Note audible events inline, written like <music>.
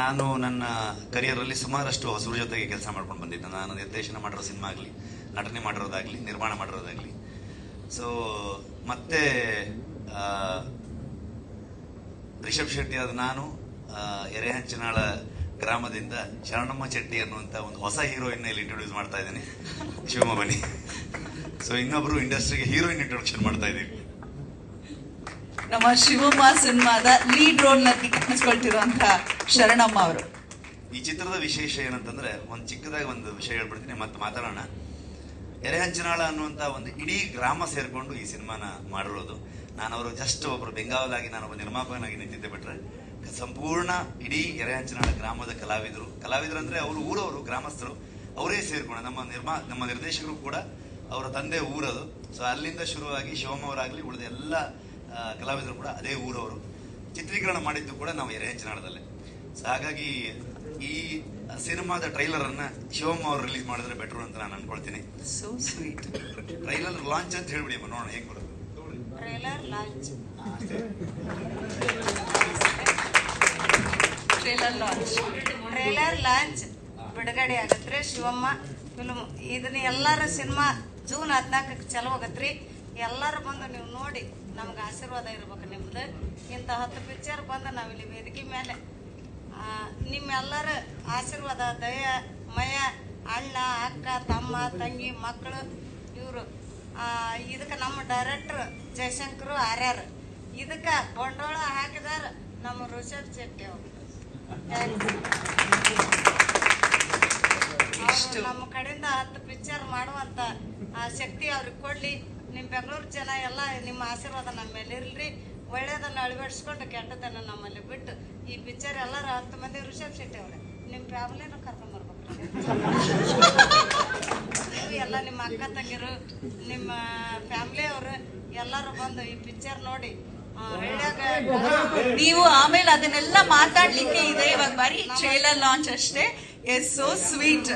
ನಾನು ನನ್ನ ಕರಿಯರಲ್ಲಿ ಸುಮಾರಷ್ಟು ಹೊಸಬ್ರ ಜೊತೆಗೆ ಕೆಲಸ ಮಾಡ್ಕೊಂಡು ಬಂದಿದ್ದೆ. ನಾನು ನಿರ್ದೇಶನ ಮಾಡಿರೋ ಸಿನಿಮಾ ಆಗಲಿ ನಟನೆ ಮಾಡಿರೋದಾಗ್ಲಿ, ನಿರ್ಮಾಣ ಮಾಡಿರೋದಾಗ್ಲಿ. ಸೊ ಮತ್ತೆ ರಿಷಬ್ ಶೆಟ್ಟಿ ಆದ ನಾನು ಎರೆಹಂಚನಾಳ ಗ್ರಾಮದಿಂದ ಶರಣಮ್ಮ ಚೆಟ್ಟಿ ಅನ್ನುವಂಥ ಒಂದು ಹೊಸ ಹೀರೋಯಿನ್ ಇಲ್ಲಿ ಇಂಟ್ರೊಡ್ಯೂಸ್ ಮಾಡ್ತಾ ಇದ್ದೀನಿ. ಶಿವಮ್ಮ ಬನಿ ಸೊ ಇನ್ನೊಬ್ರು ಇಂಡಸ್ಟ್ರಿಗೆ ಹೀರೋಯಿನ್ ಇಂಟ್ರೊಡಕ್ಷನ್ ಮಾಡ್ತಾ ಇದ್ದೀವಿ. ನಮ್ಮ ಶಿವಮ್ಮ ಸಿನಿಮಾದ ಲೀಡ್ ರೋಲ್ನಲ್ಲಿ ಕಾಣಿಸ್ಕೊಳ್ತಿರುವಂತ ಶರಣಮ್ಮ ಅವರು ಈ ಚಿತ್ರದ ವಿಶೇಷ ಏನಂತಂದ್ರೆ, ಒಂದು ಚಿಕ್ಕದಾಗಿ ಒಂದು ವಿಷಯ ಹೇಳ್ಬಿಡ್ತೀನಿ, ಮತ್ತೆ ಮಾತಾಡೋಣ. ಎರೆಹಂಚನಾಳ ಅನ್ನುವಂತ ಒಂದು ಇಡೀ ಗ್ರಾಮ ಸೇರ್ಕೊಂಡು ಈ ಸಿನಿಮಾನ ಮಾಡಿರೋದು. ನಾನು ಅವರು ಜಸ್ಟ್ ಒಬ್ಬರು ಬೆಂಗಾವಲಾಗಿ ನಾನು ಒಬ್ಬ ನಿರ್ಮಾಪಕನಾಗಿ ನಿಂತಿದ್ದೆ ಬಿಟ್ರೆ, ಸಂಪೂರ್ಣ ಇಡೀ ಎರೆಹಂಚನಾಳ ಗ್ರಾಮದ ಕಲಾವಿದರು. ಕಲಾವಿದರು ಅಂದ್ರೆ ಅವರು ಊರವರು, ಗ್ರಾಮಸ್ಥರು, ಅವರೇ ಸೇರ್ಕೊಂಡು, ನಮ್ಮ ನಿರ್ಮಾ, ನಮ್ಮ ನಿರ್ದೇಶಕರು ಕೂಡ ಅವರ ತಂದೆ ಊರದು. ಸೊ ಅಲ್ಲಿಂದ ಶುರುವಾಗಿ ಶಿವಮ್ಮ ಅವರಾಗ್ಲಿ ಉಳಿದ ಎಲ್ಲ ಕಲಾವಿದರು ಕೂಡ ಅದೇ ಊರವರು. ಚಿತ್ರೀಕರಣ ಮಾಡಿದ್ದು ಕೂಡ ನಾವು ಎರೆಹಂಚನಾಳದಲ್ಲೇ ಸೊ ಹಾಗಾಗಿ ಈ ಸಿನಿಮಾದ ಟ್ರೈಲರ್ ಅನ್ನ ಶಿವಮ್ಮ ಅವರು ರಿಲೀಸ್ ಮಾಡಿದ್ರೆ ಬೆಟರ್ ಅಂತ ನಾನು ಅನ್ಕೊಳ್ತೀನಿ. ಸೋ ಸ್ವೀಟ್ ಟ್ರೈಲರ್ ಲಾಂಚ್ ಅಂತ ಹೇಳ್ಬಿಡಿ ಅಮ್ಮ ನೋಡೋಣ ಹೆಂಗ್ ಬರುತ್ತೆ. Trailer launch trailer launch trailer launch ಬಿಡುಗಡೆ ಆಗತ್ರಿ. ಶಿವಮ್ಮ ಫಿಲ್ಮ್ ಇದನ್ನ ಎಲ್ಲರ ಸಿನಿಮಾ ಜೂನ್ ಹದಿನಾಲ್ಕಕ್ಕೆ ಚಲೋ ಆಗತ್ರಿ. ಎಲ್ಲರೂ ಬಂದು ನೀವು ನೋಡಿ ನಮ್ಗೆ ಆಶೀರ್ವಾದ ಇರ್ಬೇಕು ನಿಮ್ದು. ಇಂಥ ಹತ್ತು ಪಿಕ್ಚರ್ ಬಂದು ನಾವಿಲ್ಲಿ ವೇದಿಕೆ ಮೇಲೆ ನಿಮ್ಮೆಲ್ಲರ ಆಶೀರ್ವಾದ ದಯ ಮಯ ಅಣ್ಣ ಅಕ್ಕ ತಮ್ಮ ತಂಗಿ ಮಕ್ಕಳು ಇವರು. ಇದಕ್ಕೆ ನಮ್ಮ ಡೈರೆಕ್ಟ್ರ್ ಜಯಶಂಕರು ಆರ್ಯಾರ ಇದಕ್ಕೆ ಬಂಡವಾಳ ಹಾಕಿದಾರ ನಮ್ಮ ಋಷಭ್ ಶೆಟ್ಟಿ ಅವರು. <laughs> ನಮ್ಮ ಕಡೆಯಿಂದ ಹತ್ತು ಪಿಕ್ಚರ್ ಮಾಡುವಂತ ಆ ಶಕ್ತಿ ಅವ್ರಿಗೆ ಕೊಡ್ಲಿ. ನಿಮ್ಮ ಬೆಂಗಳೂರು ಜನ ಎಲ್ಲ ನಿಮ್ಮ ಆಶೀರ್ವಾದ ನಮ್ಮ ಮೇಲೆ ಇರ್ಲಿ ಒಳ್ಳೇದನ್ನ ಅಳವಡಿಸ್ಕೊಂಡು ಕೆಟ್ಟದನ್ನ ನಮ್ಮಲ್ಲಿ ಬಿಟ್ಟು ಈ ಪಿಕ್ಚರ್ ಎಲ್ಲರೂ ಹತ್ತು ಮಂದಿ ಋಷಭ್ ಶೆಟ್ಟಿ ಅವ್ರೆ. ನಿಮ್ಮ ಫ್ಯಾಮಿಲಿನೂ ಕರ್ಕೊಂಡ್ ಬರ್ಬೇಕು ನೀವು ಎಲ್ಲ ನಿಮ್ಮ ಅಕ್ಕ ತಂಗಿರು, ನಿಮ್ಮ ಫ್ಯಾಮಿಲಿ ಅವರು ಎಲ್ಲರೂ ಬಂದು ಈ ಪಿಕ್ಚರ್ ನೋಡಿ ನೀವು ಆಮೇಲೆ ಅದನ್ನೆಲ್ಲ ಮಾತಾಡ್ಲಿಕ್ಕೆ ಇದೆ. ಇವಾಗ ಬರೀ ಟ್ರೇಲರ್ ಲಾಂಚ್ ಅಷ್ಟೇ. Yes so sweet